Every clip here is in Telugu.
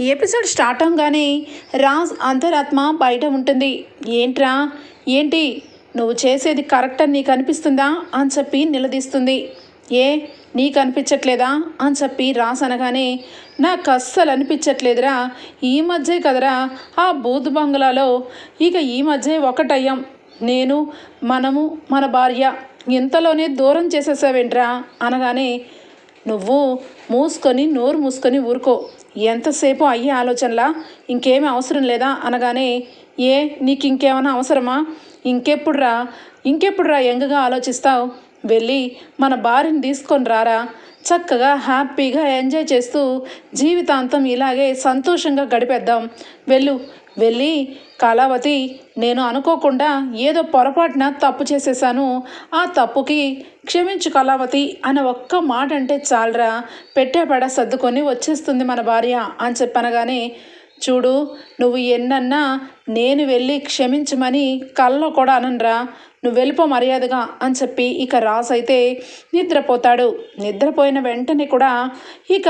ఈ ఎపిసోడ్ స్టార్ట్ అవగానే రాజ్ అంతరాత్మ బయట ఉంటుంది. ఏంట్రా? ఏంటి? నువ్వు చేసేది కరెక్ట్ అని నీకు అనిపిస్తుందా? అని చెప్పి నిలదీస్తుంది. ఏ? నీకు అనిపించట్లేదా? అని చెప్పి రాస్ అనగానే నాకు అస్సలు అనిపించట్లేదురా. ఈ మధ్య కదరా ఆ బూత్ బంగ్లాలో ఇక ఈ మధ్య ఒకటయ్యాం. నేను మనము మన భార్య ఇంతలోనే దూరం చేసేసావేంట్రా? అనగానే నువ్వు మూసుకొని నోరు మూసుకొని ఊరుకో. ఎంతసేపు అయ్యే ఆలోచనలా? ఇంకేమీ అవసరం లేదా? అనగానే ఏ నీకు ఇంకేమైనా అవసరమా? ఇంకెప్పుడురా? ఇంకెప్పుడురా యంగగా ఆలోచిస్తావు? వెళ్ళి మన భార్యని తీసుకొని రారా. చక్కగా హ్యాపీగా ఎంజాయ్ చేస్తూ జీవితాంతం ఇలాగే సంతోషంగా గడిపేద్దాం. వెళ్ళు వెళ్ళి కళావతి నేను అనుకోకుండా ఏదో పొరపాటున తప్పు చేసేసాను ఆ తప్పుకి క్షమించు కళావతి అని ఒక్క మాట అంటే చాలరా పెట్టేపడ సర్దుకొని వచ్చేస్తుంది మన భార్య అని చెప్పనగానే చూడు నువ్వు ఎన్నన్నా నేను వెళ్ళి క్షమించమని కల్లో కూడా అనరా నువ్వు వెళ్ళిపో మర్యాదగా అని చెప్పి ఇక రాస్ అయితే నిద్రపోతాడు. నిద్రపోయిన వెంటనే కూడా ఇక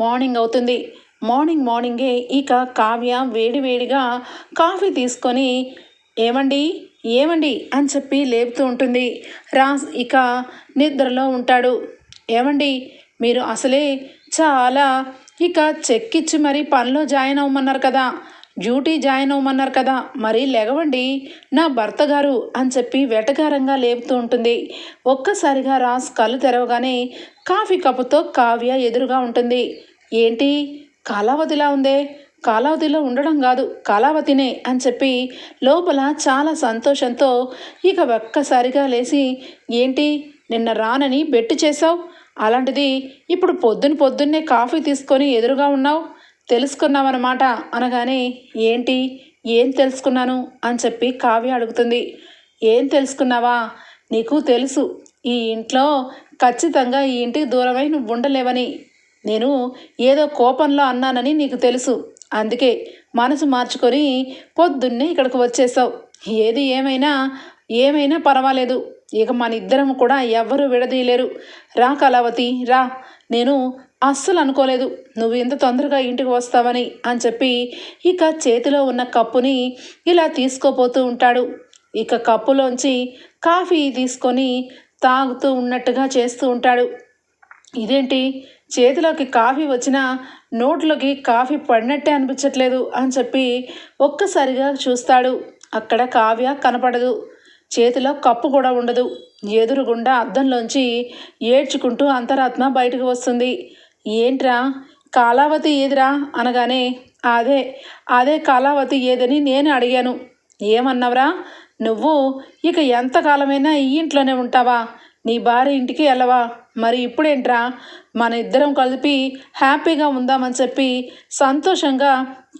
మార్నింగ్ అవుతుంది. మార్నింగ్ మార్నింగే ఇక కావ్య వేడివేడిగా కాఫీ తీసుకొని ఏమండి? ఏమండి? అని చెప్పి లేపుతూ ఉంటుంది. రాజ్ ఇక నిద్రలో ఉంటాడు. ఏమండి? మీరు అసలే చాలా ఇక చెక్ ఇచ్చి పనిలో జాయిన్ అవ్వమన్నారు కదా. డ్యూటీ జాయిన్ అవ్వమన్నారు కదా. మరి లెగవండి నా భర్త గారు అని చెప్పి వెటకారంగా లేపుతూ ఉంటుంది. ఒక్కసారిగా రాస్ కళ్ళు తెరవగానే కాఫీ కప్పుతో కావ్య ఎదురుగా ఉంటుంది. ఏంటి? కాలావధిలా ఉందే? కాలావధిలో ఉండడం కాదు కాలావతినే అని చెప్పి లోపల చాలా సంతోషంతో ఇక ఒక్కసారిగా లేచి ఏంటి? నిన్న రానని బెట్టు చేసావు అలాంటిది ఇప్పుడు పొద్దున పొద్దున్నే కాఫీ తీసుకొని ఎదురుగా ఉన్నావు? తెలుసుకున్నావన్నమాట అనగానే ఏంటి? ఏం తెలుసుకున్నాను? అని చెప్పి కావ్య అడుగుతుంది. ఏం తెలుసుకున్నావా? నీకు తెలుసు ఈ ఇంట్లో ఖచ్చితంగా ఈ ఇంటికి దూరమై నువ్వు ఉండలేవని నేను ఏదో కోపంలో అన్నానని నీకు తెలుసు. అందుకే మనసు మార్చుకొని పొద్దున్నే ఇక్కడికి వచ్చేసావు. ఏది ఏమైనా ఏమైనా పర్వాలేదు. ఇక మన ఇద్దరం కూడా ఎవ్వరూ విడదీయలేరు. రా కళావతి రా. నేను అస్సలు అనుకోలేదు. నువ్వు ఇంత తొందరగా ఇంటికి వస్తావని అని చెప్పి ఇక చేతిలో ఉన్న కప్పుని ఇలా తీసుకోపోతూ ఉంటాడు. ఇక కప్పులోంచి కాఫీ తీసుకొని తాగుతూ ఉన్నట్టుగా చేస్తూ ఉంటాడు. ఇదేంటి? చేతిలోకి కాఫీ వచ్చినా నోట్లోకి కాఫీ పడినట్టే అనిపించట్లేదు అని చెప్పి ఒక్కసారిగా చూస్తాడు. అక్కడ కావ్య కనపడదు. చేతిలో కప్పు కూడా ఉండదు. ఎదురుగుండా అద్దంలోంచి ఏడ్చుకుంటూ అంతరాత్మ బయటకు వస్తుంది. ఏంట్రా? కాలావతి ఏదిరా? అనగానే అదే అదే కాలావతి ఏదని నేను అడిగాను. ఏమన్నావురా? నువ్వు ఇక ఎంతకాలమైనా ఈ ఇంట్లోనే ఉంటావా? నీ భార్య ఇంటికి వెళ్ళవా మరి ఇప్పుడేంట్రా? మన ఇద్దరం కలిపి హ్యాపీగా ఉందామని చెప్పి సంతోషంగా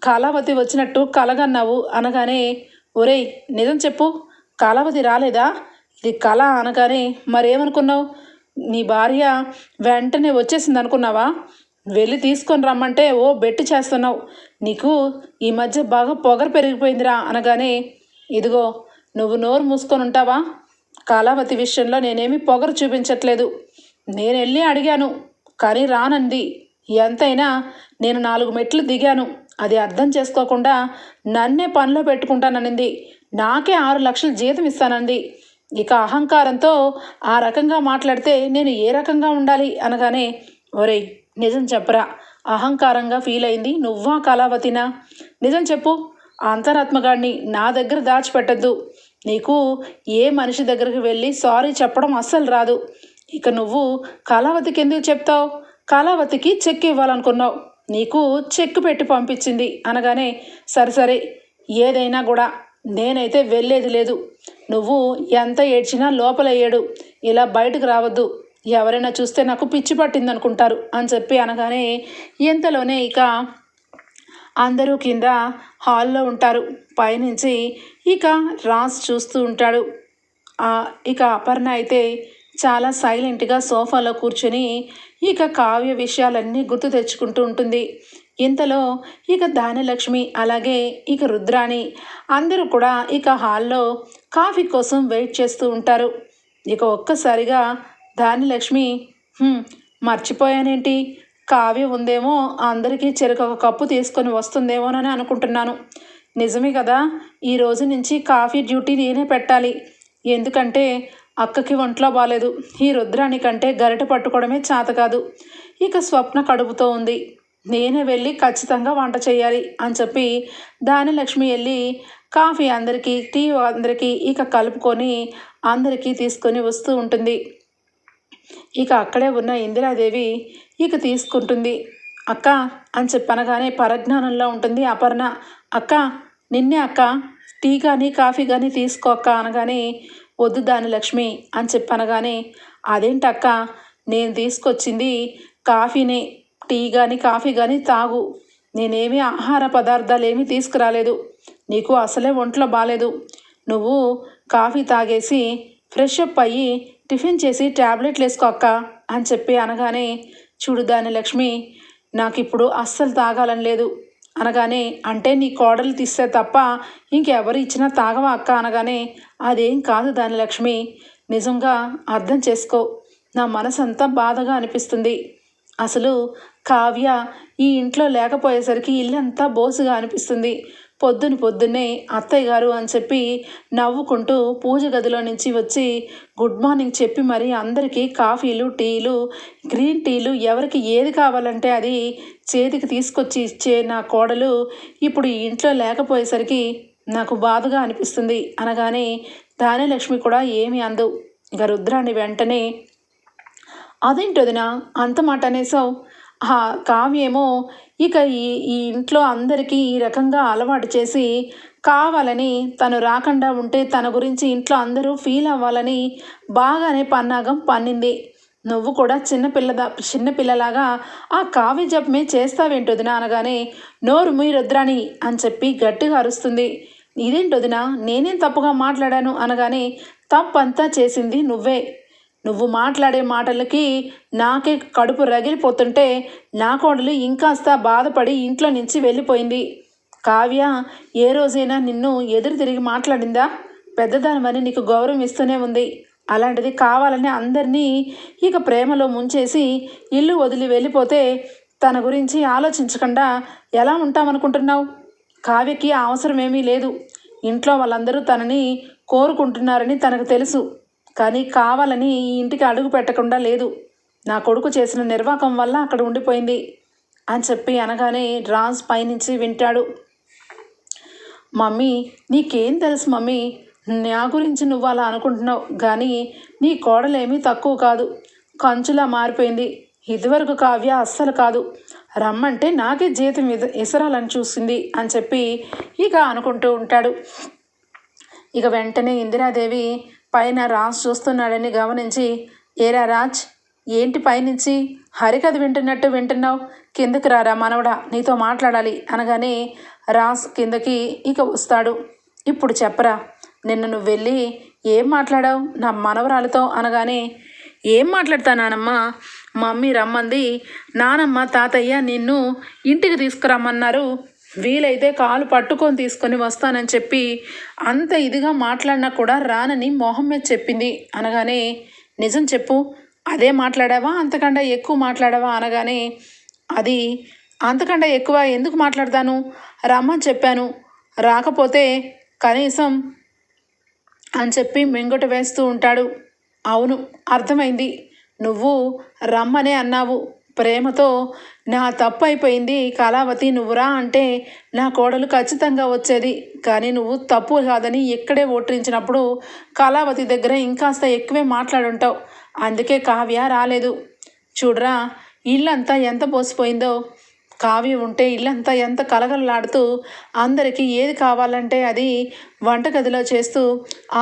కళావతి వచ్చినట్టు కలగన్నావు అనగానే ఒరేయ్ నిజం చెప్పు. కళావతి రాలేదా? ఇది కళ అనగానే మరేమనుకున్నావు? నీ భార్య వెంటనే వచ్చేసింది అనుకున్నావా వెళ్ళి తీసుకొని రమ్మంటే ఓ బెట్టి చేస్తున్నావు. నీకు ఈ మధ్య బాగా పొగరు పెరిగిపోయిందిరా అనగానే ఇదిగో నువ్వు నోరు మూసుకొని ఉంటావా? కాలావతి విషయంలో నేనేమి పొగరు చూపించట్లేదు. నేను వెళ్ళి అడిగాను కానీ రానంది ఎంతైనా నేను నాలుగు మెట్లు దిగాను. అది అర్థం చేసుకోకుండా నన్నే పనిలో పెట్టుకుంటాననింది. నాకే ఆరు లక్షలు జీతం ఇస్తానంది. ఇక అహంకారంతో ఆ రకంగా మాట్లాడితే నేను ఏ రకంగా ఉండాలి అనగానే ఒరే నిజం చెప్పరా. అహంకారంగా ఫీల్ అయింది నువ్వా కళావతినా? నిజం చెప్పు. ఆ అంతరాత్మగాడిని నా దగ్గర దాచిపెట్టద్దు. నీకు ఏ మనిషి దగ్గరికి వెళ్ళి సారీ చెప్పడం అస్సలు రాదు. ఇక నువ్వు కళావతికి ఎందుకు చెప్తావు? కళావతికి చెక్ ఇవ్వాలనుకున్నావు. నీకు చెక్ పెట్టి పంపించింది. అనగానే సరే సరే ఏదైనా కూడా నేనైతే వెళ్ళేది లేదు. నువ్వు ఎంత ఏడ్చినా లోపల ఏడు. ఇలా బయటకు రావద్దు. ఎవరైనా చూస్తే నాకు పిచ్చి పట్టింది అనుకుంటారు అని చెప్పి అనగానే ఇంతలోనే ఇక అందరూ కింద హాల్లో ఉంటారు. పైనుంచి ఇక రాస్ చూస్తూ ఉంటాడు. ఇక అపర్ణ అయితే చాలా సైలెంట్గా సోఫాలో కూర్చొని ఇక కావ్య విషయాలన్నీ గుర్తు తెచ్చుకుంటూ ఉంటుంది. ఇంతలో ఇక దానలక్ష్మి అలాగే ఇక రుద్రాణి అందరూ కూడా ఇక హాల్లో కాఫీ కోసం వెయిట్ చేస్తూ ఉంటారు. ఇక ఒక్కసారిగా దానిలక్ష్మి మర్చిపోయానేంటి? కావ్య ఉందేమో అందరికీ చెరుకు ఒక కప్పు తీసుకొని వస్తుందేమోనని అనుకుంటున్నాను. నిజమే కదా ఈ రోజు నుంచి కాఫీ డ్యూటీ నేనే పెట్టాలి. ఎందుకంటే అక్కకి ఒంట్లో బాలేదు. ఈ రుద్రానికంటే గరిట పట్టుకోవడమే చేత కాదు. ఇక స్వప్న కడుపుతో ఉంది. నేనే వెళ్ళి ఖచ్చితంగా వంట చేయాలి అని చెప్పి దానిలక్ష్మి వెళ్ళి కాఫీ అందరికీ టీ అందరికీ ఇక కలుపుకొని అందరికీ తీసుకొని వస్తూ ఉంటుంది. ఇక అక్కడే ఉన్న ఇందిరాదేవి ఇక తీసుకుంటుంది. అక్క అని చెప్పనగానే పరజ్ఞానంలో ఉంటుంది అపర్ణ. అక్క నిన్నే అక్క టీ కానీ కాఫీ కానీ తీసుకో అక్క అనగానే వద్దు దాని లక్ష్మి అని చెప్పనగానే అదేంటక్క? నేను తీసుకొచ్చింది కాఫీని టీ కానీ కాఫీ కానీ తాగు. నేనేమి ఆహార పదార్థాలు ఏమీ తీసుకురాలేదు. నీకు అసలే ఒంట్లో బాగాలేదు నువ్వు కాఫీ తాగేసి ఫ్రెష్ అప్ అయ్యి టిఫిన్ చేసి ట్యాబ్లెట్లు వేసుకో అక్క అని చెప్పి అనగానే చూడు దాని లక్ష్మి నాకు ఇప్పుడు అస్సలు తాగాలని లేదు. అనగానే అంటే నీ కోడలు తీస్తే తప్ప ఇంకెవరు ఇచ్చినా తాగవా అక్క? అనగానే అదేం కాదు దాని లక్ష్మి నిజంగా అర్థం చేసుకో. నా మనసంతా బాధగా అనిపిస్తుంది. అసలు కావ్య ఈ ఇంట్లో లేకపోయేసరికి ఇల్లంతా బోసుగా అనిపిస్తుంది. పొద్దున పొద్దున్నే అత్తయ్య గారు అని చెప్పి నవ్వుకుంటూ పూజ గదిలో నుంచి వచ్చి గుడ్ మార్నింగ్ చెప్పి మరి అందరికీ కాఫీలు టీలు గ్రీన్ టీలు ఎవరికి ఏది కావాలంటే అది చేతికి తీసుకొచ్చి ఇచ్చే నా కోడలు ఇప్పుడు ఇంట్లో లేకపోయేసరికి నాకు బాధగా అనిపిస్తుంది. అనగానే దానిలక్ష్మి కూడా ఏమి అందు. ఇక రుద్రాన్ని వెంటనే అదేంటి వదినా అంత మాట అనేసావు ఆ కావ్యేమో ఇక ఈ ఈ ఇంట్లో అందరికీ ఈ రకంగా అలవాటు చేసి కావాలని తను రాకుండా ఉంటే తన గురించి ఇంట్లో అందరూ ఫీల్ అవ్వాలని బాగానే పన్నాగం పన్నింది. నువ్వు కూడా చిన్నపిల్లదా చిన్నపిల్లలాగా ఆ కావ్య జపమే చేస్తావేంటి వదినా అనగానే నోరు మీ రుద్రాణి అని చెప్పి గట్టిగా అరుస్తుంది. ఇదేంటి వదిన నేనేం తప్పుగా మాట్లాడాను? అనగానే తప్పంతా చేసింది నువ్వే. నువ్వు మాట్లాడే మాటలకి నాకే కడుపు రగిలిపోతుంటే నా కోడలు ఇంకాస్త బాధపడి ఇంట్లో నుంచి వెళ్ళిపోయింది. కావ్య ఏ రోజైనా నిన్ను ఎదురు తిరిగి మాట్లాడిందా? పెద్దదానివని నీకు గౌరవం ఇస్తూనే ఉంది. అలాంటిది కావాలని అందరినీ ఇక ప్రేమలో ముంచేసి ఇల్లు వదిలి వెళ్ళిపోతే తన గురించి ఆలోచించకుండా ఎలా ఉంటామనుకుంటున్నావు? కావ్యకి అవసరమేమీ అవసరం ఏమీ లేదు. ఇంట్లో వాళ్ళందరూ తనని కోరుకుంటున్నారని తనకు తెలుసు. కానీ కావాలని ఈ ఇంటికి అడుగు పెట్టకుండా లేదు. నా కొడుకు చేసిన నిర్వాకం వల్ల అక్కడ ఉండిపోయింది అని చెప్పి అనగానే రాజ్ పైనుంచి వింటాడు. మమ్మీ నీకేం తెలుసు మమ్మీ? నా గురించి నువ్వు అలా అనుకుంటున్నావు. కానీ నీ కోడలేమీ తక్కువ కాదు. కంచులా మారిపోయింది. ఇదివరకు కావ్య అస్సలు కాదు. రమ్మంటే నాకే జీతం ఇసరాలని చూసింది అని చెప్పి ఇక అనుకుంటూ ఉంటాడు. ఇక వెంటనే ఇందిరాదేవి పైన రాజ్ చూస్తున్నాడని గమనించి ఏరా రాజ్ ఏంటి పైనుంచి? హరికథ వింటున్నట్టు వింటున్నావు? కిందకి రారా మనవడా నీతో మాట్లాడాలి అనగానే రాజ్ కిందకి ఇక వస్తాడు. ఇప్పుడు చెప్పరా నిన్న నువ్వు వెళ్ళి ఏం మాట్లాడావు? నా మనవరాలతో అనగానే ఏం మాట్లాడతా నానమ్మ మమ్మీ రమ్మంది నానమ్మ తాతయ్య నిన్ను ఇంటికి తీసుకురమ్మన్నారు. వీలైతే కాలు పట్టుకొని తీసుకొని వస్తానని చెప్పి అంత ఇదిగా మాట్లాడినా కూడా రానని మొహమ్మద్ చెప్పింది. అనగానే నిజం చెప్పు అదే మాట్లాడావా? అంతకంటే ఎక్కువ మాట్లాడావా? అనగానే అది అంతకంటే ఎక్కువ ఎందుకు మాట్లాడతాను? రమ్మని చెప్పాను. రాకపోతే కనీసం అని చెప్పి మెంగుట వేస్తూ ఉంటాడు. అవును అర్థమైంది. నువ్వు రమ్మనే అన్నావు. ప్రేమతో నా తప్పు అయిపోయింది కళావతి నువ్వురా అంటే నా కోడలు ఖచ్చితంగా వచ్చేది. కానీ నువ్వు తప్పు కాదని ఇక్కడే ఓట్రించినప్పుడు కళావతి దగ్గర ఇంకాస్త ఎక్కువే మాట్లాడుంటావు. అందుకే కావ్య రాలేదు. చూడరా ఇల్లంతా ఎంత పోసిపోయిందో. కావ్య ఉంటే ఇల్లంతా ఎంత కలగలలాడుతూ అందరికీ ఏది కావాలంటే అది వంటగదిలో చేస్తూ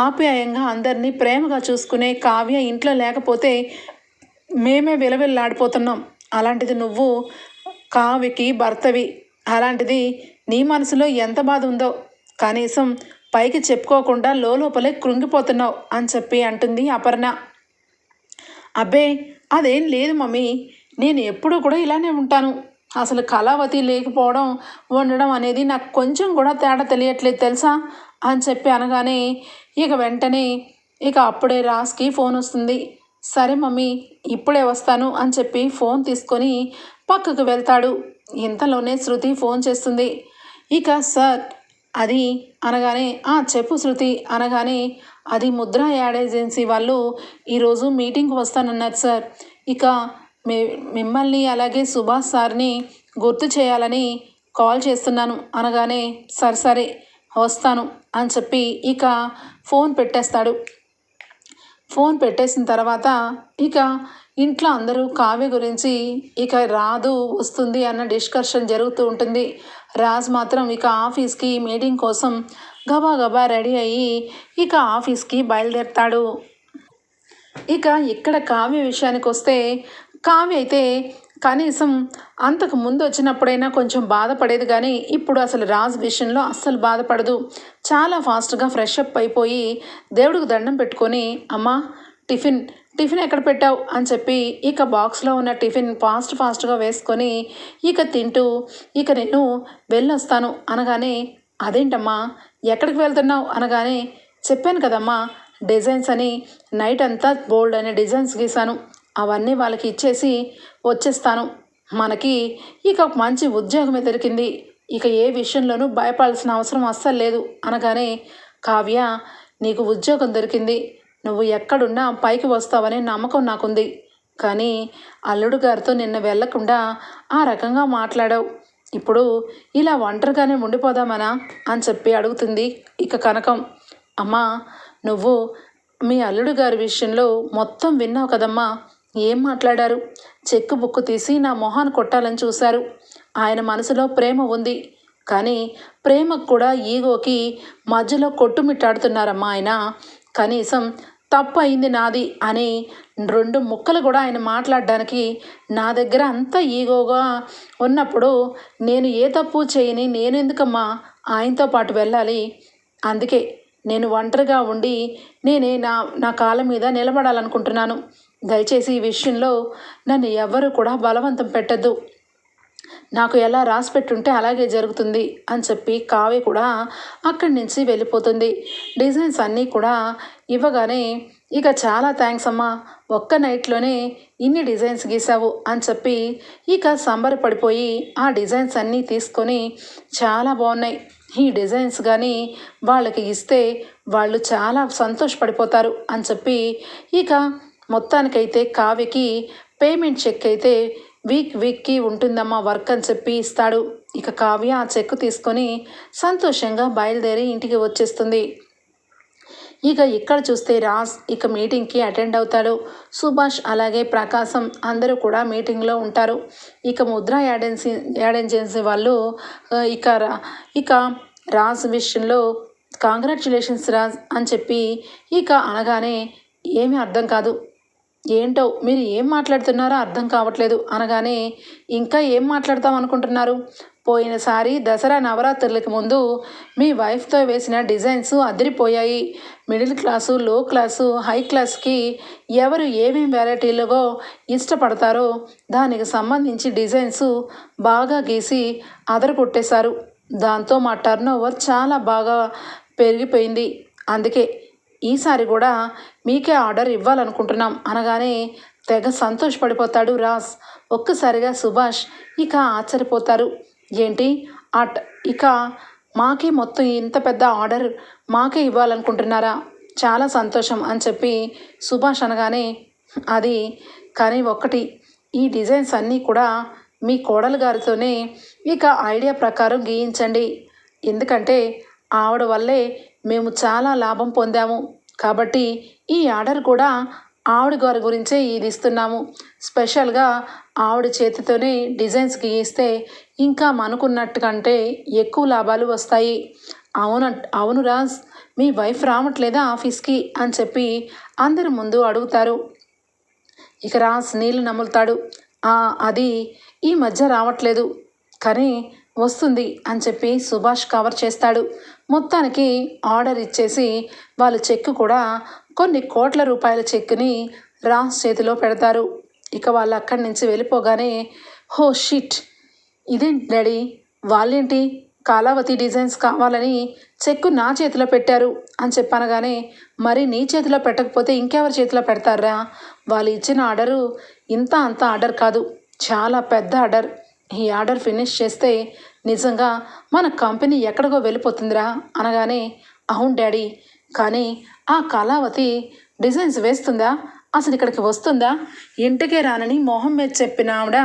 ఆప్యాయంగా అందరినీ ప్రేమగా చూసుకునే కావ్య ఇంట్లో లేకపోతే మేమే విలవిల్లాడిపోతున్నాం. అలాంటిది నువ్వు కావికి భర్తవి. అలాంటిది నీ మనసులో ఎంత బాధ ఉందో కనీసం పైకి చెప్పుకోకుండా లోపలే కృంగిపోతున్నావు అని చెప్పి అంటుంది అపర్ణ. అబ్బే అదేం లేదు మమ్మీ. నేను ఎప్పుడూ కూడా ఇలానే ఉంటాను. అసలు కళావతి లేకపోవడం ఉండడం అనేది నాకు కొంచెం కూడా తేడా తెలియట్లేదు తెలుసా? అని చెప్పి అనగానే ఇక వెంటనే ఇక అప్పుడే రాస్కి ఫోన్ వస్తుంది. సరే మమ్మీ ఇప్పుడే వస్తాను అని చెప్పి ఫోన్ తీసుకొని పక్కకు వెళ్తాడు. ఇంతలోనే శృతి ఫోన్ చేస్తుంది. ఇక సార్ అది అనగానే "ఆ, చెప్పు శృతి అనగానే అది ముద్ర యాడ్ ఏజెన్సీ వాళ్ళు ఈరోజు మీటింగ్కి వస్తానన్నారు సార్. ఇక మే మిమ్మల్ని అలాగే సుభాష్ సార్ని గుర్తు చేయాలని కాల్ చేస్తున్నాను అనగానే సరే సరే వస్తాను అని చెప్పి ఇక ఫోన్ పెట్టేస్తాడు. ఫోన్ పెట్టేసిన తర్వాత ఇక ఇంట్లో అందరూ కావ్య గురించి ఇక రాదు వస్తుంది అన్న డిస్కషన్ జరుగుతూ ఉంటుంది. రాజ్ మాత్రం ఇక ఆఫీస్కి మీటింగ్ కోసం గబా గబా రెడీ అయ్యి ఇక ఆఫీస్కి బయలుదేరుతాడు. ఇక ఇక్కడ కావ్య విషయానికి వస్తే కావ్య అయితే కనీసం అంతకు ముందు వచ్చినప్పుడైనా కొంచెం బాధపడేది కానీ ఇప్పుడు అసలు రాజ్ విషయంలో అస్సలు బాధపడదు. చాలా ఫాస్ట్గా ఫ్రెష్ అప్ అయిపోయి దేవుడికి దండం పెట్టుకొని అమ్మా టిఫిన్ టిఫిన్ ఎక్కడ పెట్టావు? అని చెప్పి ఇక బాక్స్లో ఉన్న టిఫిన్ ఫాస్ట్ ఫాస్ట్గా వేసుకొని ఇక తింటూ ఇక నేను వెళ్ళొస్తాను అనగానే అదేంటమ్మా ఎక్కడికి వెళ్తున్నావు? అనగానే చెప్పాను కదమ్మా డిజైన్స్ అని నైట్ అంతా బోల్డ్ అనే డిజైన్స్ గీశాను అవన్నీ వాళ్ళకి ఇచ్చేసి వచ్చేస్తాను. మనకి ఇక మంచి ఉద్యోగమే దొరికింది. ఇక ఏ విషయంలోనూ భయపడాల్సిన అవసరం అస్సలు లేదు అనగానే కావ్య నీకు ఉద్యోగం దొరికింది. నువ్వు ఎక్కడున్నా పైకి వస్తావనే నమ్మకం నాకుంది. కానీ అల్లుడు గారితో నిన్న వెళ్ళకుండా ఆ రకంగా మాట్లాడావు. ఇప్పుడు ఇలా ఒంటరిగానే ఉండిపోదామనా? అని చెప్పి అడుగుతుంది ఇక కనకం. అమ్మా నువ్వు మీ అల్లుడు గారి విషయంలో మొత్తం విన్నావు కదమ్మా. ఏం మాట్లాడారు? చెక్కు బుక్కు తీసి నా మొహాన్ని కొట్టాలని చూశారు. ఆయన మనసులో ప్రేమ ఉంది. కానీ ప్రేమకు కూడా ఈగోకి మధ్యలో కొట్టుమిట్టాడుతున్నారమ్మా ఆయన. కనీసం తప్పు అయింది నాది అని రెండు ముక్కలు కూడా ఆయన మాట్లాడడానికి నా దగ్గర అంత ఈగోగా ఉన్నప్పుడు నేను ఏ తప్పు చేయని నేను ఎందుకమ్మా ఆయనతో పాటు వెళ్ళాలి? అందుకే నేను ఒంటరిగా ఉండి నేనే నా నా కాళ్ళ మీద నిలబడాలనుకుంటున్నాను. దయచేసి ఈ విషయంలో నన్ను ఎవ్వరూ కూడా బలవంతం పెట్టద్దు. నాకు ఎలా రాసి పెట్టుంటే అలాగే జరుగుతుంది అని చెప్పి కావ్య కూడా అక్కడి నుంచి వెళ్ళిపోతుంది. డిజైన్స్ అన్నీ కూడా ఇవ్వగానే ఇక చాలా థ్యాంక్స్ అమ్మా ఒక్క నైట్లోనే ఇన్ని డిజైన్స్ గీసావు అని చెప్పి ఇక సంబరపడిపోయి ఆ డిజైన్స్ అన్నీ తీసుకొని చాలా బాగున్నాయి. ఈ డిజైన్స్ కానీ వాళ్ళకి ఇస్తే వాళ్ళు చాలా సంతోషపడిపోతారు అని చెప్పి ఇక మొత్తానికైతే కావ్యకి పేమెంట్ చెక్ అయితే వీక్ వీక్కి ఉంటుందమ్మా వర్క్ అని చెప్పి ఇస్తాడు. ఇక కావ్య ఆ చెక్ తీసుకొని సంతోషంగా బయలుదేరి ఇంటికి వచ్చేస్తుంది. ఇక ఇక్కడ చూస్తే రాజ్ ఇక మీటింగ్కి అటెండ్ అవుతాడు. సుభాష్ అలాగే ప్రకాశం అందరూ కూడా మీటింగ్లో ఉంటారు. ఇక ముద్ర యాడెన్సీ యాడెన్సీ వాళ్ళు ఇక రా- ఇక రాజ్ విషయంలో కాంగ్రాచులేషన్స్ రాజ్ అని చెప్పి ఇక అనగానే ఏమీ అర్థం కాదు. ఏంటో మీరు ఏం మాట్లాడుతున్నారో అర్థం కావట్లేదు అనగానే ఇంకా ఏం మాట్లాడతాం అనుకుంటున్నారు? పోయినసారి దసరా నవరాత్రులకి ముందు మీ వైఫ్తో వేసిన డిజైన్స్ అదిరిపోయాయి. మిడిల్ క్లాసు లో క్లాసు హై క్లాస్కి ఎవరు ఏమేమి వెరైటీలుగో ఇష్టపడతారో దానికి సంబంధించి డిజైన్స్ బాగా గీసి అదర కొట్టేశారు దాంతో మా టర్న్ ఓవర్ చాలా బాగా పెరిగిపోయింది. అందుకే ఈసారి కూడా మీకే ఆర్డర్ ఇవ్వాలనుకుంటున్నాం. అనగానే తెగ సంతోషపడిపోతాడు రాస్. ఒక్కసారిగా సుభాష్ ఇక ఆశ్చర్యపోతారు. ఏంటి? అట్ ఇక మాకే మొత్తం ఇంత పెద్ద ఆర్డర్ మాకే ఇవ్వాలనుకుంటున్నారా? చాలా సంతోషం అని చెప్పి సుభాష్ అనగానే అది కానీ ఒక్కటి ఈ డిజైన్స్ అన్నీ కూడా మీ కోడలు గారితోనే ఇక ఐడియా ప్రకారం గీయించండి. ఎందుకంటే ఆవిడ వల్లే మేము చాలా లాభం పొందాము. కాబట్టి ఈ ఆర్డర్ కూడా ఆవిడ గారి గురించే ఇది ఇస్తున్నాము. స్పెషల్గా ఆవిడ చేతితోనే డిజైన్స్ గీయిస్తే ఇంకా మనకున్నట్టు కంటే ఎక్కువ లాభాలు వస్తాయి. అవున అవును రాజ్ మీ వైఫ్ రావట్లేదా ఆఫీస్కి? అని చెప్పి అందరి ముందు అడుగుతారు. ఇక రాజ్ నీళ్ళు నములుతాడు. అది ఈ మధ్య రావట్లేదు. కానీ వస్తుంది అని చెప్పి సుభాష్ కవర్ చేస్తాడు. మొత్తానికి ఆర్డర్ ఇచ్చేసి వాళ్ళు చెక్కు కూడా కొన్ని కోట్ల రూపాయల చెక్ని రాస్ చేతిలో పెడతారు. ఇక వాళ్ళు అక్కడి నుంచి వెళ్ళిపోగానే హో షిట్! ఇదేంటి డాడీ? వాళ్ళేంటి? కాలావతి డిజైన్స్ కావాలని చెక్కు నా చేతిలో పెట్టారు అని చెప్పనగానే మరి నీ చేతిలో పెట్టకపోతే ఇంకెవరి చేతిలో పెడతారా వాళ్ళు ఇచ్చిన ఆర్డరు ఇంత అంత ఆర్డర్ కాదు. చాలా పెద్ద ఆర్డర్. ఈ ఆర్డర్ ఫినిష్ చేస్తే నిజంగా మన కంపెనీ ఎక్కడికో వెళ్ళిపోతుందిరా అనగానే అవును డాడీ కానీ ఆ కళావతి డిజైన్స్ వేస్తుందా? అసలు ఇక్కడికి వస్తుందా? ఇంటికే రానని మొహం మీద చెప్పిన ఆవిడ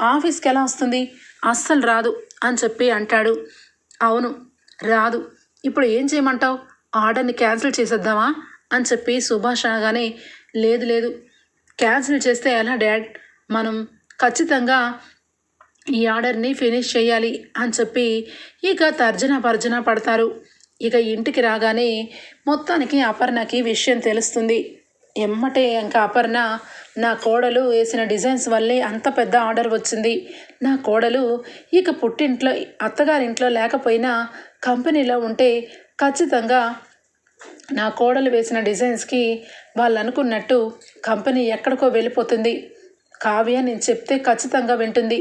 ఆఫీస్కి ఎలా వస్తుంది? అస్సలు రాదు అని చెప్పి అంటాడు. అవును రాదు. ఇప్పుడు ఏం చేయమంటావు? ఆర్డర్ని క్యాన్సిల్ చేసేద్దామా? అని చెప్పి సుభాష్ అనగానే లేదు లేదు. క్యాన్సిల్ చేస్తే ఎలా డాడ్? మనం ఖచ్చితంగా ఈ ఆర్డర్ని ఫినిష్ చేయాలి అని చెప్పి ఇక తర్జన పర్జన పడతారు. ఇక ఇంటికి రాగానే మొత్తానికి అపర్ణకి విషయం తెలుస్తుంది. ఎమ్మటే ఇంకా అపర్ణ నా కోడలు వేసిన డిజైన్స్ వల్లే అంత పెద్ద ఆర్డర్ వచ్చింది. నా కోడలు ఇక పుట్టింట్లో అత్తగారింట్లో లేకపోయినా కంపెనీలో ఉంటే ఖచ్చితంగా నా కోడలు వేసిన డిజైన్స్కి వాళ్ళు అనుకున్నట్టు కంపెనీ ఎక్కడికో వెళ్ళిపోతుంది. కావ్య నేను చెప్తే ఖచ్చితంగా వింటుంది.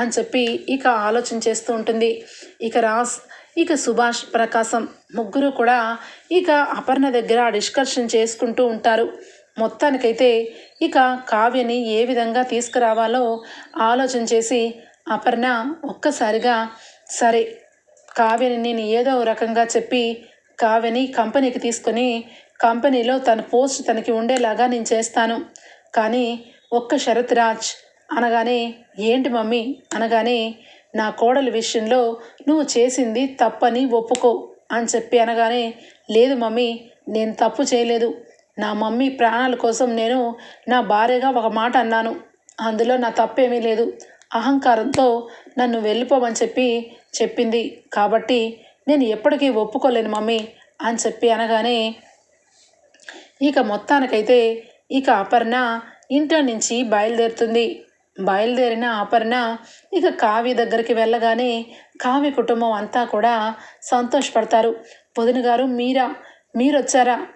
అని చెప్పి ఇక ఆలోచన చేస్తూ ఉంటుంది. ఇక రాస్ ఇక సుభాష్ ప్రకాశం ముగ్గురు కూడా ఇక అపర్ణ దగ్గర డిస్కషన్ చేసుకుంటూ ఉంటారు. మొత్తానికైతే ఇక కావ్యని ఏ విధంగా తీసుకురావాలో ఆలోచన చేసి అపర్ణ ఒక్కసారిగా సరే కావ్యని నేను ఏదో రకంగా చెప్పి కావ్యని కంపెనీకి తీసుకొని కంపెనీలో తన పోస్ట్ తనకి ఉండేలాగా నేను చేస్తాను. కానీ ఒక్క షరత్ రాజ్ అనగానే ఏంటి మమ్మీ? అనగానే నా కోడలి విషయంలో నువ్వు చేసింది తప్పని ఒప్పుకో అని చెప్పి అనగానే లేదు మమ్మీ నేను తప్పు చేయలేదు. నా మమ్మీ ప్రాణాల కోసం నేను నా భార్యగా ఒక మాట అన్నాను. అందులో నా తప్పేమీ లేదు. అహంకారంతో నన్ను వెళ్ళిపోమని చెప్పి చెప్పింది. కాబట్టి నేను ఎప్పటికీ ఒప్పుకోలేను మమ్మీ అని చెప్పి అనగానే ఇక మొత్తానికైతే ఇక అపర్ణ ఇంట్లో నుంచి బయలుదేరుతుంది. బయలుదేరిన అపర్ణ ఇక కావ్య దగ్గరికి వెళ్ళగానే కావ్య కుటుంబం అంతా కూడా సంతోషపడతారు. వదిన గారు మీరా? మీరొచ్చారా?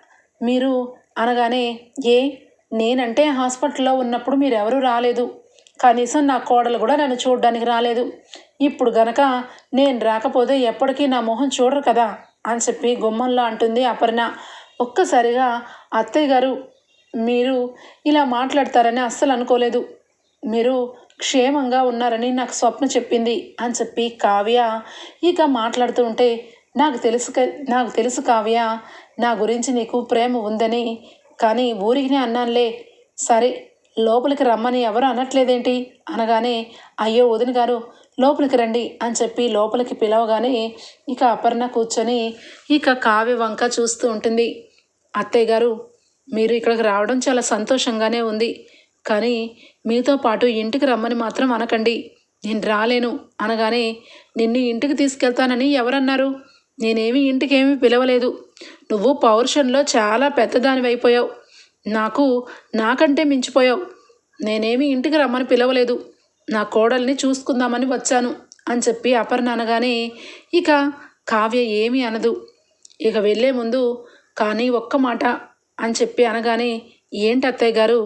మీరు అనగానే ఏ? నేనంటే హాస్పిటల్లో ఉన్నప్పుడు మీరు ఎవరూ రాలేదు. కనీసం నా కోడలు కూడా నన్ను చూడడానికి రాలేదు. ఇప్పుడు గనక నేను రాకపోతే ఎప్పటికీ నా మొహం చూడరు కదా అని చెప్పి గుమ్మంలో అంటుంది అపర్ణ ఒక్కసారిగా అత్తయ్య గారు మీరు ఇలా మాట్లాడతారని అస్సలు అనుకోలేదు. మీరు క్షేమంగా ఉన్నారని నాకు స్వప్న చెప్పింది అని చెప్పి కావ్య ఇక మాట్లాడుతూ ఉంటే నాకు తెలుసు క- నాకు తెలుసు కావ్య నా గురించి నీకు ప్రేమ ఉందని. కానీ ఊరికినే అన్నానులే సరే లోపలికి రమ్మని ఎవరు అనట్లేదేంటి? అనగానే అయ్యో వదిన గారు లోపలికి రండి అని చెప్పి లోపలికి పిలవగానే ఇక అపర్ణ కూర్చొని ఇక కావ్య వంక చూస్తూ ఉంటుంది. అత్తయ్య గారు మీరు ఇక్కడికి రావడం చాలా సంతోషంగానే ఉంది. కానీ మీతో పాటు ఇంటికి రమ్మని మాత్రం అనకండి. నేను రాలేను అనగానే నిన్ను ఇంటికి తీసుకెళ్తానని ఎవరన్నారు? నేనేమి ఇంటికి పిలవలేదు. నువ్వు పౌరుషంలో చాలా పెద్దదానివైపోయావు. నాకు నాకంటే మించిపోయావు. నేనేమి ఇంటికి రమ్మని పిలవలేదు. నా కోడల్ని చూసుకుందామని వచ్చాను అని చెప్పి అపర్ణ అనగానే ఇక కావ్య ఏమీ అనదు. ఇక వెళ్ళే ముందు కానీ ఒక్క మాట అని చెప్పి అనగానే ఏంటి అత్తయ్య గారు?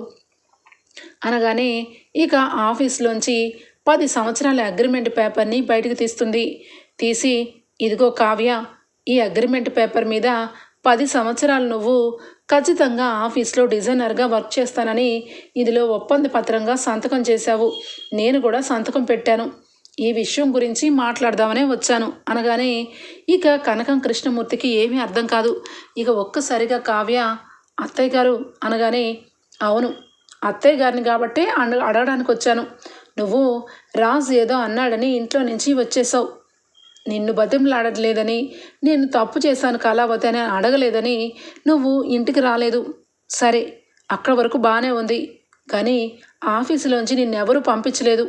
అనగానే ఇక ఆఫీస్లోంచి పది సంవత్సరాల అగ్రిమెంట్ పేపర్ని బయటకు తీస్తుంది. తీసి ఇదిగో కావ్య ఈ అగ్రిమెంట్ పేపర్ మీద పది సంవత్సరాలు నువ్వు ఖచ్చితంగా ఆఫీస్లో డిజైనర్గా వర్క్ చేస్తానని ఇదిలో ఒప్పంద పత్రంగా సంతకం చేశావు. నేను కూడా సంతకం పెట్టాను. ఈ విషయం గురించి మాట్లాడదామనే వచ్చాను. అనగానే ఇక కనకం కృష్ణమూర్తికి ఏమీ అర్థం కాదు. ఇక ఒక్కసారిగా కావ్య అత్తయ్య గారు అనగానే అవును అత్తయ్య గారిని కాబట్టి అడగడానికి వచ్చాను. నువ్వు రాజు ఏదో అన్నాడని ఇంట్లో నుంచి వచ్చేసావు నిన్ను బతిమలాడలేదని నేను తప్పు చేశాను కళావతి అని అడగలేదని నువ్వు ఇంటికి రాలేదు. సరే అక్కడ వరకు బాగానే ఉంది. కానీ ఆఫీసులోంచి నిన్నెవరూ పంపించలేదు.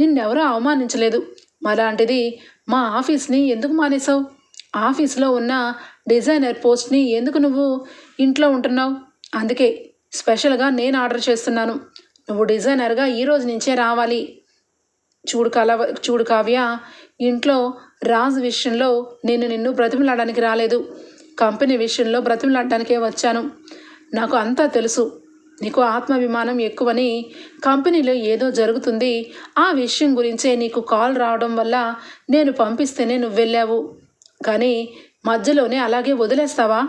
నిన్నెవరూ అవమానించలేదు. మలాంటిది మా ఆఫీస్ని ఎందుకు మానేశావు? ఆఫీస్లో ఉన్న డిజైనర్ పోస్ట్ని ఎందుకు నువ్వు ఇంట్లో ఉంటున్నావు? అందుకే స్పెషల్గా నేను ఆర్డర్ చేస్తున్నాను. నువ్వు డిజైనర్గా ఈ రోజు నుంచే రావాలి. చూడు కల చూడు కావ్య ఇంట్లో రాజు విషయంలో నేను నిన్ను బ్రతిమలాడడానికి రాలేదు. కంపెనీ విషయంలో బ్రతిమలాడడానికే వచ్చాను. నాకు అంతా తెలుసు. నీకు ఆత్మాభిమానం ఎక్కువని కంపెనీలో ఏదో జరుగుతుంది. ఆ విషయం గురించే నీకు కాల్ రావడం వల్ల నేను పంపిస్తేనే నువ్వు వెళ్ళావు. కానీ మధ్యలోనే అలాగే వదిలేస్తావా?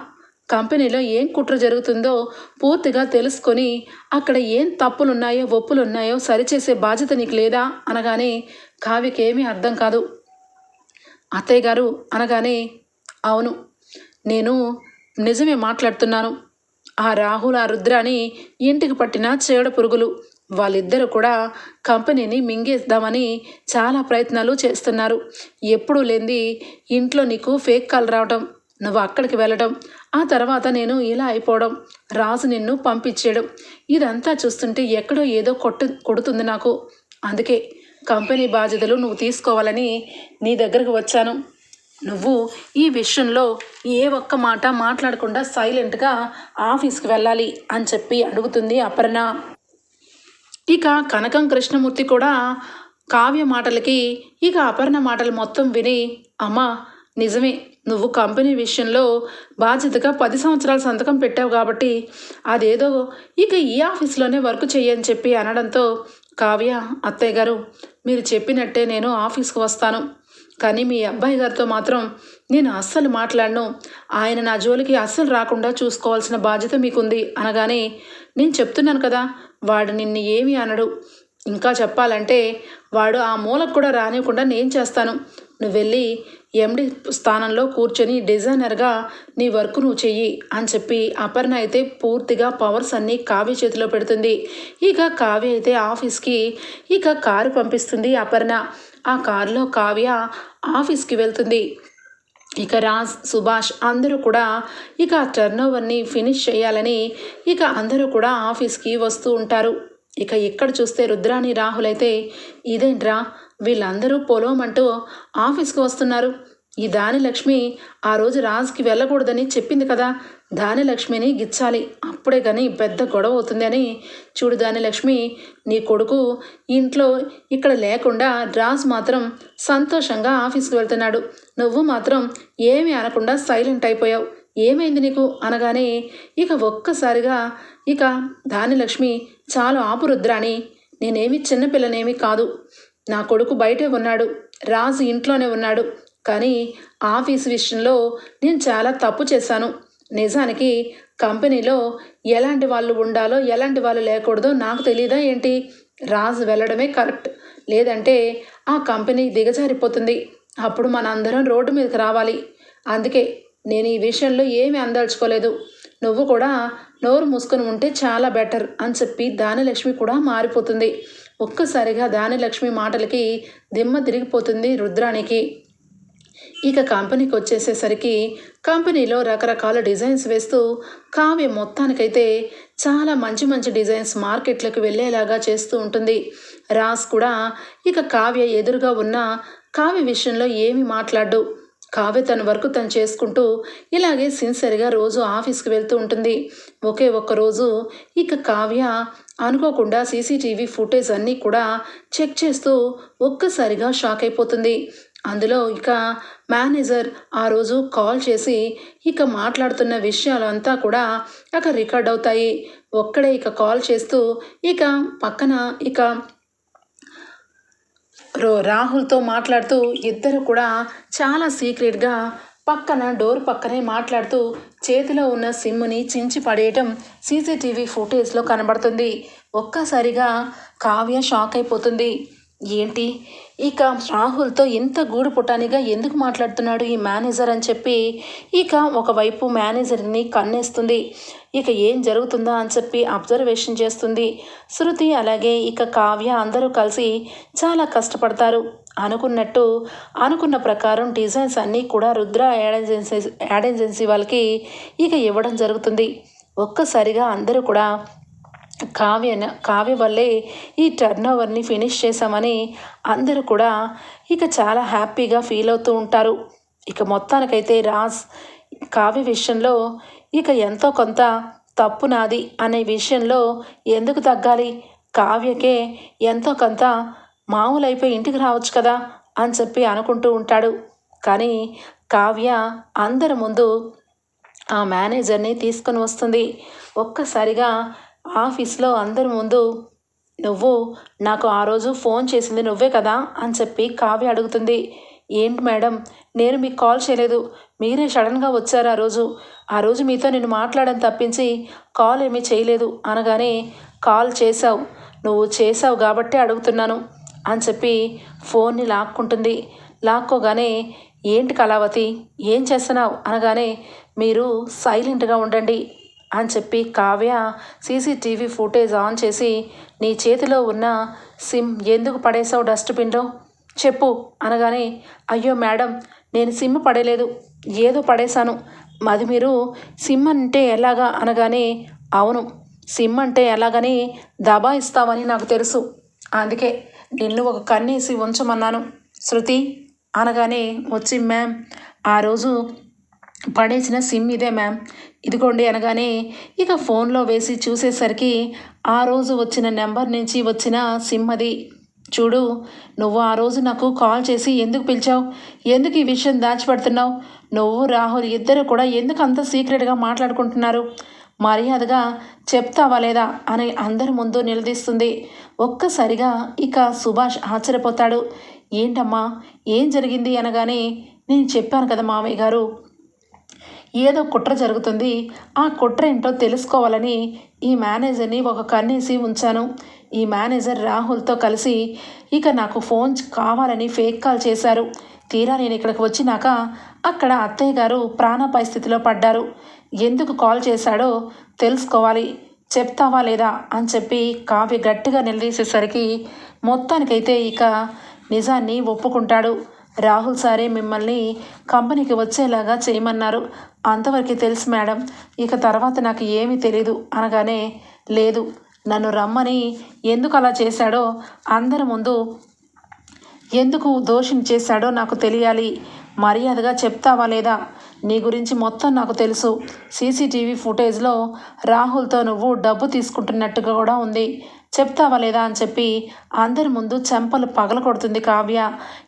కంపెనీలో ఏం కుట్ర జరుగుతుందో పూర్తిగా తెలుసుకొని అక్కడ ఏం తప్పులున్నాయో ఒప్పులున్నాయో సరిచేసే బాధ్యత నీకు లేదా? అనగానే కావ్యకేమీ అర్థం కాదు. అత్తయ్య గారు అనగానే అవును నేను నిజమే మాట్లాడుతున్నాను. ఆ రాహుల్ ఆ రుద్రాని ఇంటికి పట్టిన చీడ పురుగులు. వాళ్ళిద్దరూ కూడా కంపెనీని మింగేద్దామని చాలా ప్రయత్నాలు చేస్తున్నారు. ఎప్పుడూ లేనిది ఇంట్లో నీకు ఫేక్ కాల్ రావటం. నువ్వు అక్కడికి వెళ్ళడం ఆ తర్వాత నేను ఇలా అయిపోవడం రాజు నిన్ను పంపించేయడం ఇదంతా చూస్తుంటే ఎక్కడో ఏదో కొట్టు కొడుతుంది నాకు. అందుకే కంపెనీ బాధ్యతలు నువ్వు తీసుకోవాలని నీ దగ్గరకు వచ్చాను. నువ్వు ఈ విషయంలో ఏ ఒక్క మాట మాట్లాడకుండా సైలెంట్గా ఆఫీస్కి వెళ్ళాలి అని చెప్పి అడుగుతుంది అపర్ణ. ఇక కనకం కృష్ణమూర్తి కూడా కావ్య మాటలకి ఇక అపర్ణ మాటలు మొత్తం విని అమ్మా నిజమే నువ్వు కంపెనీ విషయంలో బాధ్యతగా పది సంవత్సరాల సంతకం పెట్టావు కాబట్టి అదేదో ఇక ఈ ఆఫీస్లోనే వర్క్ చేయని చెప్పి అనడంతో కావ్య అత్తయ్య గారు మీరు చెప్పినట్టే నేను ఆఫీస్కి వస్తాను. కానీ మీ అబ్బాయి గారితో మాత్రం నేను అస్సలు మాట్లాడను. ఆయన నా జోలికి అస్సలు రాకుండా చూసుకోవాల్సిన బాధ్యత మీకుంది అనగానే నేను చెప్తున్నాను కదా వాడు నిన్ను ఏమీ అనడు. ఇంకా చెప్పాలంటే వాడు ఆ మూలకు కూడా రానివ్వకుండా నేను చేస్తాను. నువ్వు వెళ్ళి ఎండి స్థానంలో కూర్చొని డిజైనర్గా నీ వర్క్ నువ్వు చెయ్యి అని చెప్పి అపర్ణ అయితే పూర్తిగా పవర్స్ అన్నీ కావ్య చేతిలో పెడుతుంది. ఇక కావ్య అయితే ఆఫీస్కి ఇక కారు పంపిస్తుంది అపర్ణ. ఆ కారులో కావ్య ఆఫీస్కి వెళ్తుంది. ఇక రాజ్ సుభాష్ అందరూ కూడా ఇక టర్న్ ఓవర్ని ఫినిష్ చేయాలని ఇక అందరూ కూడా ఆఫీస్కి వస్తూ ఉంటారు. ఇక ఇక్కడ చూస్తే రుద్రాని రాహుల్ అయితే ఇదేంట్రా? వీళ్ళందరూ పొలం అంటూ ఆఫీస్కి వస్తున్నారు. ఈ దానిలక్ష్మి ఆ రోజు రాజుకి వెళ్ళకూడదని చెప్పింది కదా. దానిలక్ష్మిని గిచ్చాలి. అప్పుడే కానీ పెద్ద గొడవ అవుతుంది అని చూడు దానిలక్ష్మి నీ కొడుకు ఇంట్లో ఇక్కడ లేకుండా రాజు మాత్రం సంతోషంగా ఆఫీస్కి వెళ్తున్నాడు. నువ్వు మాత్రం ఏమీ అనకుండా సైలెంట్ అయిపోయావు. ఏమైంది నీకు? అనగానే ఇక ఒక్కసారిగా ఇక దానిలక్ష్మి చాలు ఆపురుద్రాని నేనేమి చిన్నపిల్లనేమి కాదు. నా కొడుకు బయటే ఉన్నాడు రాజు ఇంట్లోనే ఉన్నాడు. కానీ ఆఫీస్ విషయంలో నేను చాలా తప్పు చేశాను. నిజానికి కంపెనీలో ఎలాంటి వాళ్ళు ఉండాలో ఎలాంటి వాళ్ళు లేకూడదో నాకు తెలియదా ఏంటి? రాజు వెళ్ళడమే కరెక్ట్. లేదంటే ఆ కంపెనీ దిగజారిపోతుంది. అప్పుడు మనందరం రోడ్డు మీదకి రావాలి. అందుకే నేను ఈ విషయంలో ఏమీ అందాల్చుకోలేదు. నువ్వు కూడా నోరు మూసుకొని ఉంటే చాలా బెటర్ అని చెప్పి దానలక్ష్మి కూడా మారిపోతుంది. ఒక్కసారిగా దానిలక్ష్మి మాటలకి దిమ్మ తిరిగిపోతుంది రుద్రానికి. ఇక కంపెనీకి వచ్చేసేసరికి కంపెనీలో రకరకాల డిజైన్స్ వేస్తూ కావ్య మొత్తానికైతే చాలా మంచి మంచి డిజైన్స్ మార్కెట్లకు వెళ్ళేలాగా చేస్తూ ఉంటుంది. రాస్ కూడా ఇక కావ్య ఎదురుగా ఉన్న కావ్య విషయంలో ఏమి మాట్లాడు కావ్య తన వరకు తను చేసుకుంటూ ఇలాగే సిన్సియర్గా రోజు ఆఫీస్కి వెళ్తూ ఉంటుంది. ఒకే ఒక్క రోజు ఇక కావ్య అనుకోకుండా సీసీటీవీ ఫుటేజ్ అన్నీ కూడా చెక్ చేస్తూ ఒక్కసారిగా షాక్ అయిపోతుంది. అందులో ఇక మేనేజర్ ఆ రోజు కాల్ చేసి ఇక మాట్లాడుతున్న విషయాలంతా కూడా అక్కడ రికార్డ్ అవుతాయి. ఒక్కడే ఇక కాల్ చేస్తూ ఇక పక్కన ఇక రో రాహుల్తో మాట్లాడుతూ ఇద్దరు కూడా చాలా సీక్రెట్గా పక్కన డోర్ పక్కనే మాట్లాడుతూ చేతిలో ఉన్న సిమ్ని చించి పడేయటం సీసీటీవీ ఫుటేజ్లో కనబడుతుంది. ఒక్కసారిగా కావ్య షాక్ అయిపోతుంది. ఏంటి? ఇక రాహుల్తో ఇంత గూడు పుటానిగా ఎందుకు మాట్లాడుతున్నాడు ఈ మేనేజర్ అని చెప్పి ఇక ఒకవైపు మేనేజర్ని కన్నేస్తుంది. ఇక ఏం జరుగుతుందా అని చెప్పి అబ్జర్వేషన్ చేస్తుంది. శృతి అలాగే ఇక కావ్య అందరూ కలిసి చాలా కష్టపడతారు. అనుకున్నట్టు అనుకున్న ప్రకారం డిజైన్స్ అన్నీ కూడా Rudra ad agency ad agency వాళ్ళకి ఇక ఇవ్వడం జరుగుతుంది. ఒక్కసారిగా అందరూ కూడా కావ్య కావ్య వల్లే ఈ టర్న్ ఓవర్ని ఫినిష్ చేశామని అందరూ కూడా ఇక చాలా హ్యాపీగా ఫీల్ అవుతూ ఉంటారు. ఇక మొత్తానికైతే రాజ్ కావ్య విషయంలో ఇక ఎంతో కొంత తప్పు నాది అనే విషయంలో ఎందుకు తగ్గాలి? కావ్యకే ఎంతో కొంత మామూలు అయిపోయి ఇంటికి రావచ్చు కదా అని చెప్పి అనుకుంటూ ఉంటాడు. కానీ కావ్య అందరి ముందు ఆ మేనేజర్ని తీసుకొని వస్తుంది. ఒక్కసారిగా ఆఫీస్లో అందరి ముందు నువ్వు నాకు ఆ రోజు ఫోన్ చేసింది నువ్వే కదా? అని చెప్పి కావ్య అడుగుతుంది. ఏంటి మేడం నేను మీకు కాల్ చేయలేదు. మీరే సడన్గా వచ్చారు ఆ రోజు. ఆ రోజు మీతో నేను మాట్లాడని తప్పించి కాల్ ఏమీ చేయలేదు. అనగానే కాల్ చేశావు. నువ్వు చేసావు కాబట్టే అడుగుతున్నాను అని చెప్పి ఫోన్ని లాక్కుంటుంది. లాక్కోగానే ఏంటి కళావతి? ఏం చేస్తున్నావు? అనగానే మీరు సైలెంట్గా ఉండండి అని చెప్పి కావ్య సీసీటీవీ ఫుటేజ్ ఆన్ చేసి నీ చేతిలో ఉన్న సిమ్ ఎందుకు పడేసావు డస్ట్బిన్లో? చెప్పు అనగానే అయ్యో మేడం నేను సిమ్ పడేలేదు. ఏదో పడేశాను. అది మీరు సిమ్ అంటే ఎలాగా అనగానే అవును సిమ్ అంటే ఎలాగని దబాయిస్తావని నాకు తెలుసు. అందుకే నిన్ను ఒక కన్నేసి ఉంచమన్నాను. శృతి అనగానే వచ్చి మ్యామ్ ఆ రోజు పడేసిన సిమ్ ఇదే మ్యామ్. ఇదిగోండి అనగానే ఇక ఫోన్లో వేసి చూసేసరికి ఆ రోజు వచ్చిన నెంబర్ నుంచి వచ్చిన సిమ్ అది. చూడు నువ్వు ఆ రోజు నాకు కాల్ చేసి ఎందుకు పిలిచావు? ఎందుకు ఈ విషయం దాచిపెడుతున్నావు? నువ్వు రాహుల్ ఇద్దరు కూడా ఎందుకు అంత సీక్రెట్గా మాట్లాడుకుంటున్నారు? మర్యాదగా చెప్తావా లేదా అని అందరి ముందు నిలదీస్తుంది. ఒక్కసారిగా ఇక సుభాష్ ఆశ్చర్యపోతాడు. ఏంటమ్మా? ఏం జరిగింది అనగానే నేను చెప్పాను కదా మామయ్య గారు. ఏదో కుట్ర జరుగుతుంది. ఆ కుట్ర ఏంటో తెలుసుకోవాలని ఈ మేనేజర్ని ఒక కన్నేసి ఉంచాను. ఈ మేనేజర్ రాహుల్తో కలిసి ఇక నాకు ఫోన్ కావాలని ఫేక్ కాల్ చేశారు. తీరా నేను ఇక్కడికి వచ్చినాక అక్కడ అత్తయ్య గారు ప్రాణాపాయ స్థితిలో పడ్డారు. ఎందుకు కాల్ చేశాడో తెలుసుకోవాలి. చెప్తావా లేదా? అని చెప్పి కావ్య గట్టిగా నిలదీసేసరికి మొత్తానికైతే ఇక నిజాన్ని ఒప్పుకుంటాడు. రాహుల్ సారే మిమ్మల్ని కంపెనీకి వచ్చేలాగా చేయమన్నారు. అంతవరకు తెలుసు మేడం ఇక తర్వాత నాకు ఏమీ తెలీదు అనగానే లేదు నన్ను రమ్మని ఎందుకు అలా చేశాడో అందరి ముందు ఎందుకు దోషిని చేశాడో నాకు తెలియాలి. మర్యాదగా చెప్తావా లేదా? నీ గురించి మొత్తం నాకు తెలుసు. సీసీటీవీ ఫుటేజ్లో రాహుల్తో నువ్వు డబ్బు తీసుకుంటున్నట్టుగా కూడా ఉంది. చెప్తావా లేదా అని చెప్పి అందరి ముందు చెంపలు పగల కొడుతుంది కావ్య.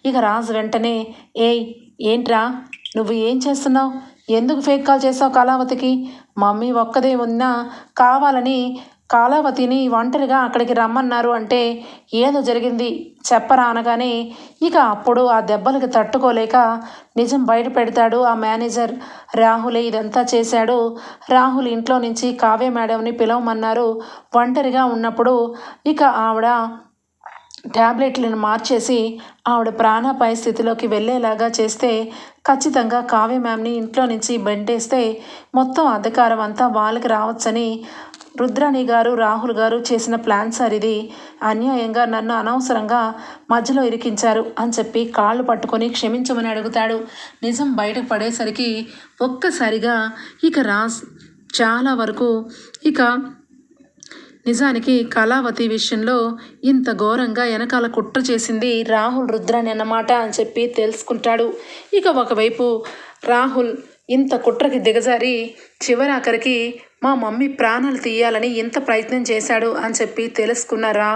ఇక రాజు వెంటనే ఏయ్ ఏంట్రా? నువ్వు ఏం చేస్తున్నావు? ఎందుకు ఫేక్ కాల్ చేసావు కళావతికి మమ్మీ ఒక్కదే ఉన్నా కావాలని కాలావతిని ఒంటరిగా అక్కడికి రమ్మన్నారు అంటే ఏదో జరిగింది చెప్పరా అనగానే ఇక అప్పుడు ఆ దెబ్బలకు తట్టుకోలేక నిజం బయట పెడతాడు ఆ మేనేజర్. రాహులే ఇదంతా చేశాడు. రాహుల్ ఇంట్లో నుంచి కావ్య మేడంని పిలవమన్నారు. ఒంటరిగా ఉన్నప్పుడు ఇక ఆవిడ ట్యాబ్లెట్లను మార్చేసి ఆవిడ ప్రాణాపాయ స్థితిలోకి వెళ్ళేలాగా చేస్తే ఖచ్చితంగా కావ్య మ్యామ్ని ఇంట్లో నుంచి బెంటేస్తే మొత్తం అధికారం అంతా వాళ్ళకి రావచ్చని రుద్రాణి గారు రాహుల్ గారు చేసిన ప్లాన్ సార్ ఇది అన్యాయంగా నన్ను అనవసరంగా మధ్యలో ఇరికించారు అని చెప్పి కాళ్ళు పట్టుకొని క్షమించమని అడుగుతాడు. నిజం బయటకు పడేసరికి ఒక్కసారిగా ఇక రాస్ చాలా వరకు ఇక నిజానికి కళావతి విషయంలో ఇంత ఘోరంగా వెనకాల కుట్ర చేసింది రాహుల్ రుద్రాని అన్నమాట అని చెప్పి తెలుసుకుంటాడు. ఇక ఒకవైపు రాహుల్ ఇంత కుట్రకి దిగజారి చివరాఖరికి మా మమ్మీ ప్రాణాలు తీయాలని ఇంత ప్రయత్నం చేశాడు అని చెప్పి తెలుసుకున్న రా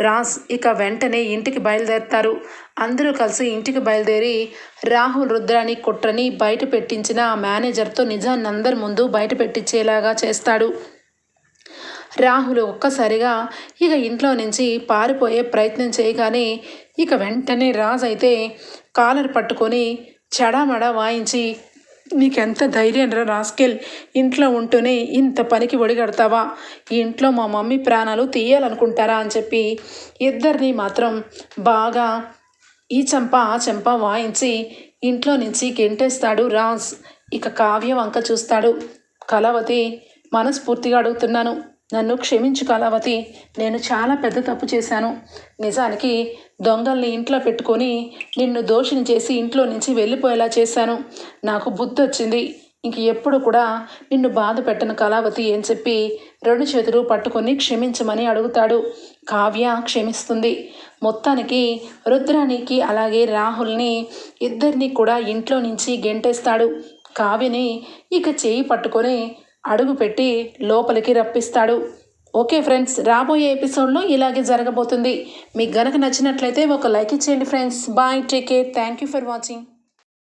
రాజ్ ఇక వెంటనే ఇంటికి బయలుదేరుతారు. అందరూ కలిసి ఇంటికి బయలుదేరి రాహుల్ రుద్రాని కుట్రని బయట పెట్టించిన ఆ మేనేజర్తో నిజాన్ని అందరి ముందు బయట పెట్టించేలాగా చేస్తాడు. రాహుల్ ఒక్కసారిగా ఇక ఇంట్లో నుంచి పారిపోయే ప్రయత్నం చేయగానే ఇక వెంటనే రాజ్ అయితే కాలర్ పట్టుకొని చెడామడా వాయించి నీకెంత ధైర్యం రా రాస్కెల్? ఇంట్లో ఉంటూనే ఇంత పనికి ఒడిగడతావా? ఈ ఇంట్లో మా మమ్మీ ప్రాణాలు తీయాలనుకుంటారా అని చెప్పి ఇద్దరిని మాత్రం బాగా ఈ చెంప ఆ చెంప వాయించి ఇంట్లో నుంచి గెంటేస్తాడు రాజ్. ఇక కావ్య వంక చూస్తాడు. కళావతి మనస్ఫూర్తిగా అడుగుతున్నాను. నన్ను క్షమించు కళావతి నేను చాలా పెద్ద తప్పు చేశాను. నిజానికి దొంగల్ని ఇంట్లో పెట్టుకొని నిన్ను దోషిని చేసి ఇంట్లో నుంచి వెళ్ళిపోయేలా చేశాను. నాకు బుద్ధి వచ్చింది. ఇంక ఎప్పుడు కూడా నిన్ను బాధ పెట్టను కళావతి అని చెప్పి రెండు చేతులు పట్టుకొని క్షమించమని అడుగుతాడు. కావ్య క్షమిస్తుంది. మొత్తానికి రుద్రానికి అలాగే రాహుల్ని ఇద్దరిని కూడా ఇంట్లో నుంచి గెంటేస్తాడు. కావ్యని ఇక చేయి పట్టుకొని అడుగు పెట్టి లోపలికి రప్పిస్తాడు. ఓకే ఫ్రెండ్స్ రాబోయే ఎపిసోడ్లో ఇలాగే జరగబోతుంది. మీకు గనక నచ్చినట్లయితే ఒక లైక్ ఇచ్చేయండి friends. Bye take care. Thank you for watching.